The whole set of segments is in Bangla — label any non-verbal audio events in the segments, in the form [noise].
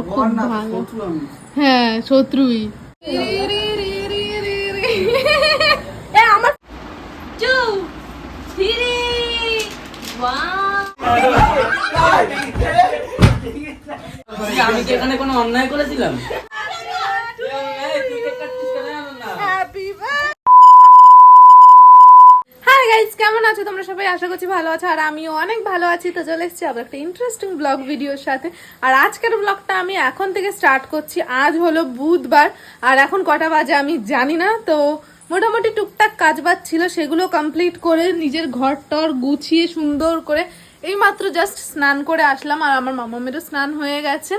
বর খুব ভালো। হ্যাঁ শত্রুই। আমার আমি কি এখানে কোনো অন্যায় করেছিলাম এই, তুই কেক কাটছিস কেন? না। হাই গাইজ কেমন আছো? তোমরা সবাই আশা করছি ভালো আছো, আর আমিও অনেক ভালো আছি। তো চলে এসেছি আবার একটা ইন্টারেস্টিং ব্লগ ভিডিওর সাথে। আর আজকের ব্লগটা আমি এখন থেকে স্টার্ট করছি। আজ হলো বুধবার, আর এখন কটা বাজে আমি জানি না। তো মোটামুটি টুকটাক কাজ বাজ ছিল, সেগুলো কমপ্লিট করে নিজের ঘর টর গুছিয়ে সুন্দর করে এই মাত্র জাস্ট স্নান করে আসলাম আর আমার মামামেরও স্নান হয়ে গেছে।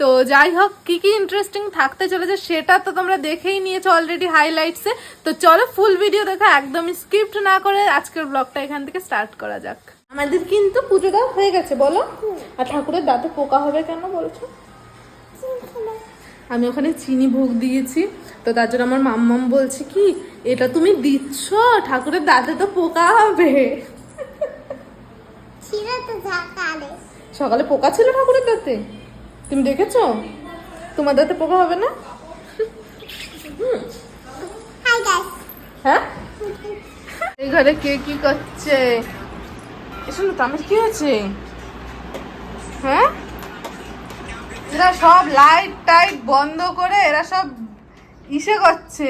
তো যাই হোক, কি কি ইন্টারেস্টিং থাকতে চলেছে সেটা তো তোমরা দেখেই নিয়েছো অলরেডি হাইলাইটসে তো চলো ফুল ভিডিও দেখো একদমই স্কিপ্ট না করে আজকের ব্লগটা এখান থেকে স্টার্ট করা যাক। আমাদের কিন্তু পুজো দেওয়া হয়ে গেছে, বলো? আর ঠাকুরের দাঁতে পোকা হবে কেন বলছো? আমি ওখানে চিনি ভোগ দিয়েছি, তো তার জন্য আমার মাম্মাম বলছে কি, এটা তুমি দিচ্ছ? ঠাকুরের দাঁতে তো পোকা হবে। সকালে সকালে পোকা ছিল ঠাকুরের দাঁতে তুমি দেখেছ? তোমার দাঁতে পোকা হবে না? হ্যাঁ? এই ঘরে কে কি করছে? এসো না তো আমার কি হয়েছে? হ্যাঁ? এরা সব লাইট টাইট বন্ধ করে এরা সব ইসে করছে।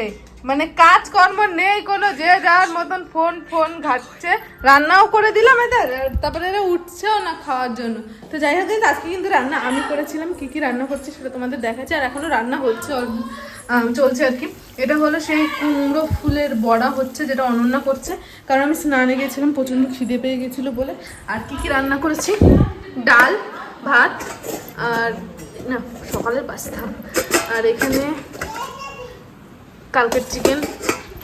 মানে কাজকর্ম নেই কোনো, যে যার মতন ফোন ফোন ঘাটছে। রান্নাও করে দিলাম এদের তারপরে এরা উঠছেও না খাওয়ার জন্য। তো যাই হোক আজকে কিন্তু রান্না আমি করেছিলাম, কি কি রান্না করছি সেটা তোমাদের দেখাচ্ছে, আর এখনও রান্না হচ্ছে চলছে আর কি। এটা হলো সেই কুমড়ো ফুলের বড়া হচ্ছে, যেটা অনন্যা করছে। কারণ আমি স্নানে গেছিলাম, প্রচণ্ড খিদে পেয়ে গেছিল বলে। আর কি কি রান্না করেছি? ডাল, ভাত, আর না, সকালের পাস্তা। আর এখানে কালকের চিকেন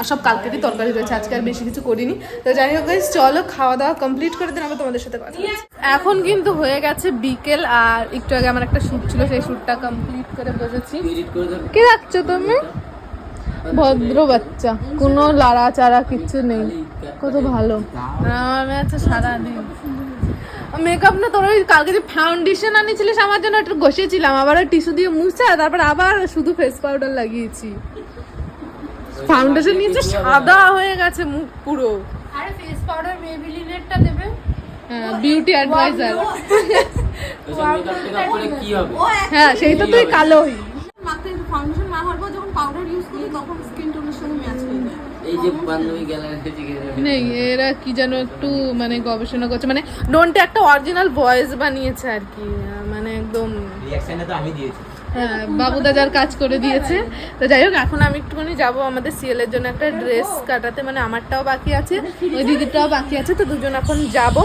আর সব কালকেরই তরকারি রয়েছে, আজকে আর বেশি কিছু করিনি। তো যাই হোক চলো খাওয়া দাওয়া কমপ্লিট করে দিন আবার তোমাদের সাথে কথা এখন কিন্তু হয়ে গেছে বিকেল, আর একটু আগে আমার একটা শ্যুট ছিল, সেই শ্যুটটা কমপ্লিট করে বসেছি। কি রাখছো তুমি? ভদ্র বাচ্চা, কোনো লাড়া চারা কিচ্ছু নেই, কত ভালো। আমার আছে মেকআপ না, তোর ওই কালকে যে ফাউন্ডেশন আনিয়েছিলিস আমার জন্য, একটু ঘষেছিলাম, আবার টিস্যু দিয়ে মুছে তারপর আবার শুধু ফেস পাউডার লাগিয়েছি। ফাউন্ডেশন নিয়েছে সাদা হয়ে গেছে মুখ পুরো। আরে ফেস পাউডার মেবিলিনেরটা দেবে? বিউটি অ্যাডভাইজার হবে? হ্যাঁ সেই তো তুই কালোই মাথায় ফাউন্ডেশন না হওয়ার পর যখন পাউডার ইউজ করি তখন স্কিন টোনের সাথে ম্যাচ হয়ে যায়। এই যে বান্ধবী গ্যালারিতে থেকে নেই এরা কি যেন একটু মানে গবেষণা করছে। মানে ডোনটা একটা অরিজিনাল ভয়েস বানিয়েছে আর কি মানে একদম তো আমি দিয়েছি। হ্যাঁ বাবুদা যার কাজ করে দিয়েছে। তো যাই হোক, এখন আমি একটুখানি যাব আমাদের সিএলের জন্য একটা ড্রেস কাটাতে মানে আমারটাও বাকি আছে, ওই দিদিটাও বাকি আছে, তো দুজন এখন যাব।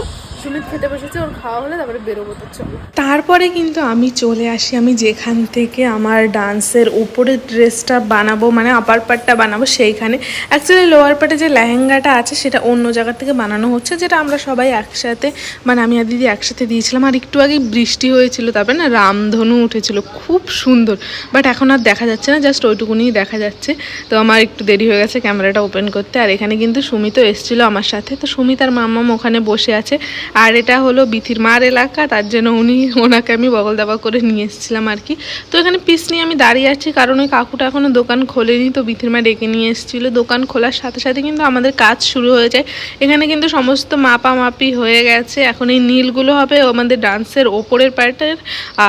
সুমিত খেতে বসেছে, ওর খাওয়া হলে তারপরে বেরোবো তো, চলো। তারপরে কিন্তু আমি চলে আসি, আমি যেখান থেকে আমার ডান্সের উপরের ড্রেসটা বানাবো মানে আপার পার্টটা বানাবো সেইখানে। অ্যাকচুয়ালি লোয়ার পার্টে যে লেহেঙ্গাটা আছে, সেটা অন্য জায়গা থেকে বানানো হচ্ছে, যেটা আমরা সবাই একসাথে মানে আমি আর দিদি একসাথে দিয়েছিলাম। আর একটু আগে বৃষ্টি হয়েছিল, তারপরে না রামধনু উঠেছিল, খুব সুন্দর। বাট এখন আর দেখা যাচ্ছে না জাস্ট ওইটুকুনিই দেখা যাচ্ছে। তো আমার একটু দেরি হয়ে গেছে, ক্যামেরাটা ওপেন করতে। আর এখানে কিন্তু সুমিতও এসেছিল আমার সাথে। তো সুমিত আর মাম্মাম ওখানে বসে আছে। আর এটা হলো বিথির মার এলাকা তার জন্য উনি ওনাকে আমি বগল দাবা করে নিয়ে এসেছিলাম আর কি। তো এখানে পিস নিয়ে আমি দাঁড়িয়ে আছি কারণ ওই কাকুটা এখনও দোকান খোলেনি তো বিথির মা ডেকে নিয়ে এসেছিল। দোকান খোলার সাথে সাথে কিন্তু আমাদের কাজ শুরু হয়ে যায়। এখানে কিন্তু সমস্ত মাপামাপি হয়ে গেছে। এখন এই নীলগুলো হবে আমাদের ডান্সের ওপরের পার্টের।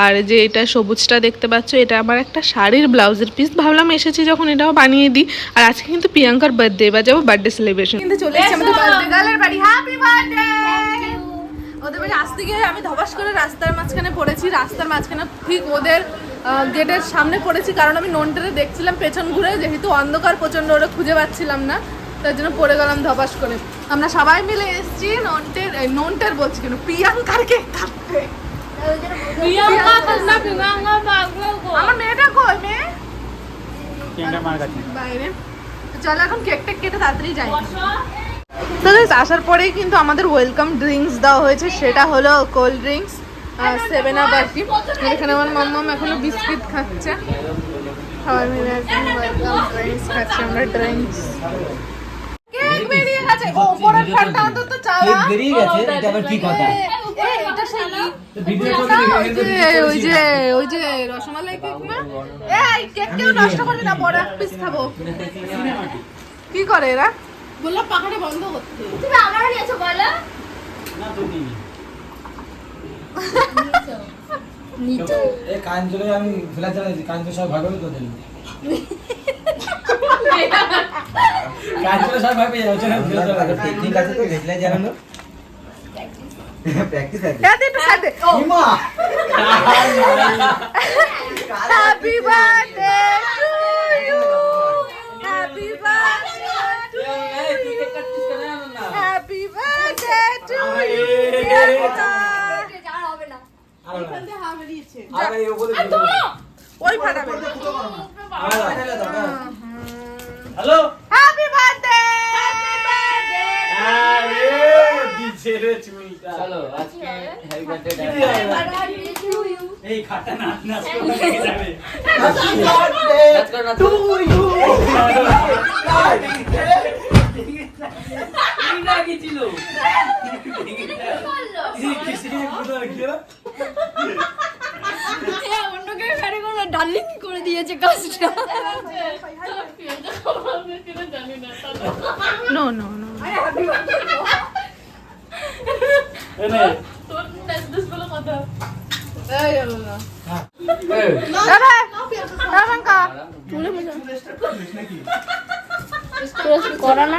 আর যে এটা সবুজটা দেখতে পাচ্ছ এটা আমার একটা শাড়ির ব্লাউজের পিস ভাবলাম এসেছি যখন এটাও বানিয়ে দিই। আর আজকে কিন্তু প্রিয়াঙ্কার বার্থডে বা যাব বার্থডে সেলিব্রেশন কিন্তু চলে এসেছি আমাদের বার্থডে গার্লের বাড়ি হ্যাপি বার্থডে ওদের বাড়ি আসতে গিয়ে আমি ধবাস করে রাস্তার মাঝখানে পড়েছি রাস্তার মাঝখানে ঠিক ওদের গেটের সামনে পড়েছি কারণ আমি ননটারে দেখছিলাম পেছন ঘুরে যেহেতু অন্ধকার প্রচণ্ড ওরা খুঁজে পাচ্ছিলাম না তার জন্য পড়ে গেলাম ধবাস করে। আমরা সবাই মিলে এসেছি নন্টের নন্টের বলছি কেন প্রিয়াঙ্কার কেক কাটতে আমার মেয়েটা কই মেয়ে? বাইরে। তো চলো এখন কেক টেক কেটে তাড়াতাড়ি যাই। তো আসার পরেই কিন্তু আমাদের ওয়েলকাম ড্রিঙ্কস দেওয়া হয়েছে সেটা হলো কোল্ড ড্রিঙ্কস সেভেন আপ আর কি। এখানে আমার মাম্মাম এখনও বিস্কিট খাচ্ছে। সবাই মিলে ওয়েলকাম ড্রিঙ্কস খাচ্ছি আমরা ড্রিঙ্কস কেক বেরিয়ে গেছে। ওপরের ফাটটা অন্তত চাওয়া বেরিয়ে গেছে এটা আবার কি কথা? এই, এটা সেই ভিডিও ওই যে ওই যে রসমালাই কেক না? এই কেক কেউ নষ্ট করবি না বড় এক পিস খাব। কি করে এরা? বললাম পাখাটা বন্ধ করতে। তুমি আমার নিয়েছো বলো। না তুমি এই কাঞ্চলে আমি ফেলা চালাইছি কাঞ্চল সব ভাগ হবে তোদের। কাঞ্চলে সব ভাগ পেয়ে যাচ্ছে না ফেলা চালাইছি টেকনিক আছে তো দেখলে জানানো প্র্যাকটিস আছে এত একটু সাথে। ইমা! Happy birthday to you happy birthday এই, তুই কেক কাটছিস কেন জানো না হ্যাপি বার্থডে টু ইউ যাওয়া হবে না আর এখান থেকে হা বেরিয়েছে আর এই উপরে দিয়ে দাও। ওই ফাটাবে। হ্যালো হ্যাপি বার্থডে চলো আজকে হ্যাপি বার্থডে এই খাটা নাচ নাচ করে যাবে নাচ করো নাচ করো ফেরে ডার্লিং করে দিয়েছে কাজটা। নো। No no. এই হলো না এই, দাদা দাদা করা না?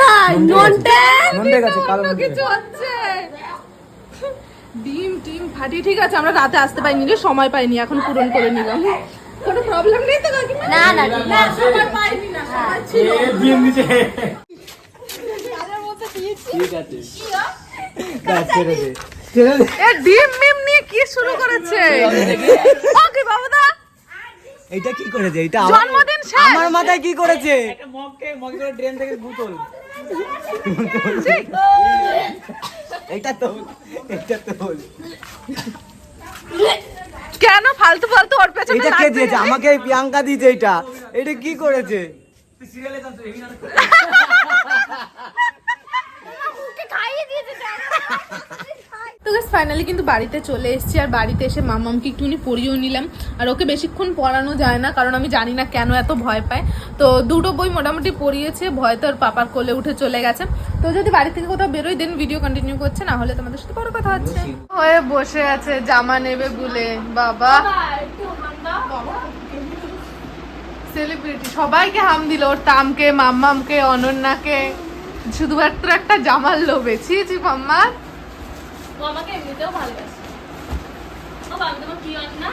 কোথায়? নন্টে নন্দে? গেছে কালো কিছু হচ্ছে ডিম টিম ফাটি ঠিক আছে আমরা রাতে আসতে পাইনি রে সময় পাইনি এখন পূরণ করে নিলাম। কোনো প্রবলেম নেই তো কাকিমা? না না না সবার পাইনি না ছিল। দিয়ে দিছে ঠিক আছে। ছেড়ে দে ছেড়ে দে। এ ডিম মিম নিয়ে কি শুরু করেছে? ওকে বাবুদা? এইটা কি করেছে? এটা আমার- জন্মদিন আমার মাথায় কি করেছে? একটা মগকে মগে করে ড্রেন থেকে বোতল এটা তো এটা তো কেন? ফালতু ফালতু ওর পেছনে এটা কে দিয়েছে? আমাকে এই প্রিয়াঙ্কা দিয়েছে এটা। এটা কি করেছে? [laughs] খাইয়ে দিয়েছে তো গাছ ফাইনালি কিন্তু বাড়িতে চলে এসেছি আর বাড়িতে এসে মামামকে একটুখানি পড়িয়েও নিলাম। আর ওকে বেশিক্ষণ পড়ানো যায় না, কারণ আমি জানি না কেন এত ভয় পায়। তো দুটো বই মোটামুটি পড়িয়েছে, ভয় তো ওর পাপার কোলে উঠে চলে গেছে। তো যদি বাড়ি থেকে কোথাও বেরোই দেন ভিডিও কন্টিনিউ করছে, না হলে তোমাদের সাথে বড় কথা হচ্ছে। হয়ে বসে আছে, জামা নেবে বলে, বাবা। সেলিব্রিটি সবাইকে হাম দিল, ওর তামকে, মাম্মামকে, অনন্যাকে। শুধুমাত্র একটা জামার লোভে। ছি, মাম্মা। ও আমাকে এমনিতেও ভালোবাসে। ও বাবা তোমার কি অন না?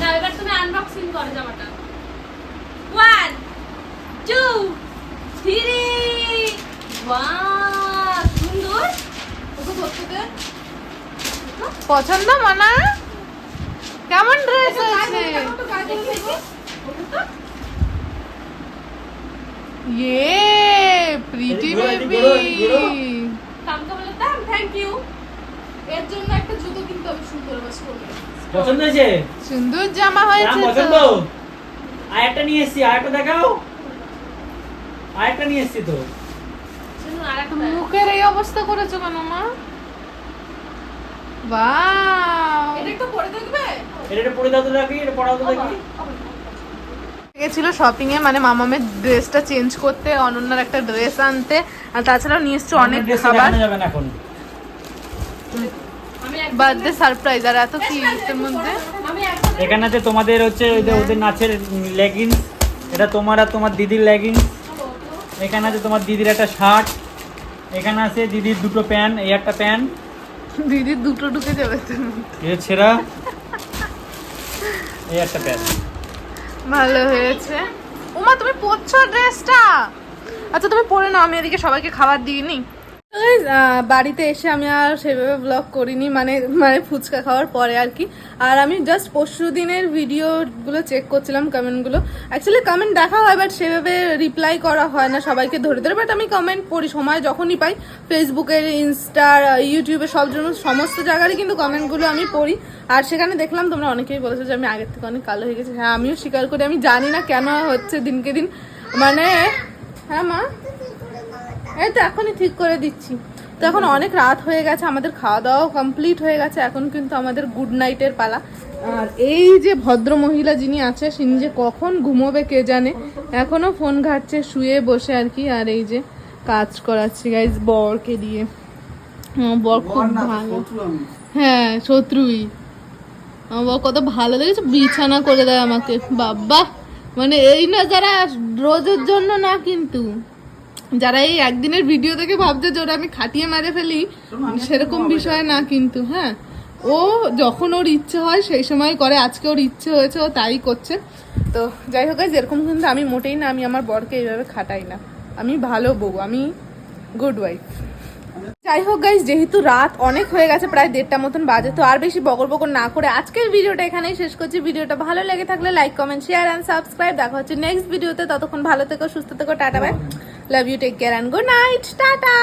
না এবার তুমি আনবক্সিং করো জামাটা। ওয়ান টু থ্রি ওয়াও সুন্দর। ওকে ধরতে দে। পছন্দ মানা? কেমন ড্রেস হয়েছে ইয়ে প্রিটি বেবি কামকে বলে দাম থ্যাংক ইউ এর জন্য একটা জুতো কিনতে হবে সুন্দর বাস করবে পছন্দ হয়েছে? সুন্দর জামা হয়েছে পছন্দ? আর একটা নিয়ে এসেছি আর একটা দেখাও। আর একটা নিয়ে এসেছি তো। মুখের এই অবস্থা করেছ কেন মা? বাও এটা একটু পরে দেখবে? এটা একটা পরে দাও তো দেখি এটা পড়াও তো দেখি। গেছিল শপিং এ মানে মামামের ড্রেসটা চেঞ্জ করতে অনন্যার একটা ড্রেস আনতে আর তাছাড়াও নিয়ে এসছে অনেক খাবার। যাবে না এখন। বার্থডে সারপ্রাইজ আর এত কি এর মধ্যে? এখানে আছে তোমাদের হচ্ছে ওদের নাচের লেগিংস এটা তোমার আর তোমার দিদির লেগিংস এখানে আছে তোমার দিদির একটা শার্ট এখানে আছে দিদির দুটো প্যান্ট এই একটা প্যান্ট দিদি দুটো ঢুকে যাবে। এই ছেঁড়া এই একটা প্যান্ট ভালো হয়েছে। ওমা তুমি পরছো ড্রেসটা আচ্ছা তুমি পরে নাও আমি এদিকে সবাইকে খাবার দিইনি। Guys, আহ, বাড়িতে এসে আমি আর সেভাবে ব্লগ করিনি মানে মানে ফুচকা খাওয়ার পরে আর কি। আর আমি জাস্ট পরশু দিনের ভিডিওগুলো চেক করছিলাম কমেন্টগুলো অ্যাকচুয়ালি কমেন্ট দেখা হয় বাট সেভাবে রিপ্লাই করা হয় না সবাইকে ধরে ধরে। বাট আমি কমেন্ট পড়ি, সময় যখনই পাই ফেসবুকের ইনস্টার ইউটিউবে সব জন্য সমস্ত জায়গারই কিন্তু কমেন্টগুলো আমি পড়ি। আর সেখানে দেখলাম তোমরা অনেকেই বলেছ যে আমি আগের থেকে অনেক কালো হয়ে গেছি। হ্যাঁ আমিও স্বীকার করি, আমি জানি না কেন হচ্ছে দিনকে দিন। মানে হ্যাঁ মা? এই তো এখনই ঠিক করে দিচ্ছি। তো এখন অনেক রাত হয়ে গেছে আমাদের খাওয়া দাওয়াও কমপ্লিট হয়ে গেছে এখন কিন্তু আমাদের গুড নাইটের পালা। আর এই যে ভদ্র মহিলা যিনি আছে তিনি যে কখন ঘুমোবে কে জানে এখনও ফোন ঘাটছে শুয়ে বসে আর কি আর এই যে কাজ করাচ্ছি। গাইজ বরকে দিয়ে। বর খুব ভালো। হ্যাঁ শত্রুই। আমার বর কত ভালো লেগেছে বিছানা করে দেয় আমাকে। বাবা মানে এই না যারা রোজের জন্য না কিন্তু। যারা এই একদিনের ভিডিও দেখে ভাবছে যে ওরা আমি খাটিয়ে মারে ফেলি, সেরকম বিষয় না কিন্তু হ্যাঁ। ও যখন ওর ইচ্ছে হয়, সেই সময় করে, আজকে ওর ইচ্ছে হয়েছে, ও তাই করছে। তো যাই হোক এরকম কিন্তু আমি মোটেই না, আমি আমার বরকে এইভাবে খাটাই না। আমি ভালো বউ, আমি গুড ওয়াইফ যাই হোক গাইজ যেহেতু রাত অনেক হয়ে গেছে, প্রায় দেড়টা মতন বাজে, তো আর বেশি বকর বকর না করে আজকের ভিডিওটা এখানেই শেষ করছি। ভিডিওটা ভালো লেগে থাকলে like comment share and subscribe দেখা হচ্ছে নেক্সট ভিডিওতে ততক্ষণ ভালো থেকো, সুস্থ থেকো, tata bye love you take care and good night tata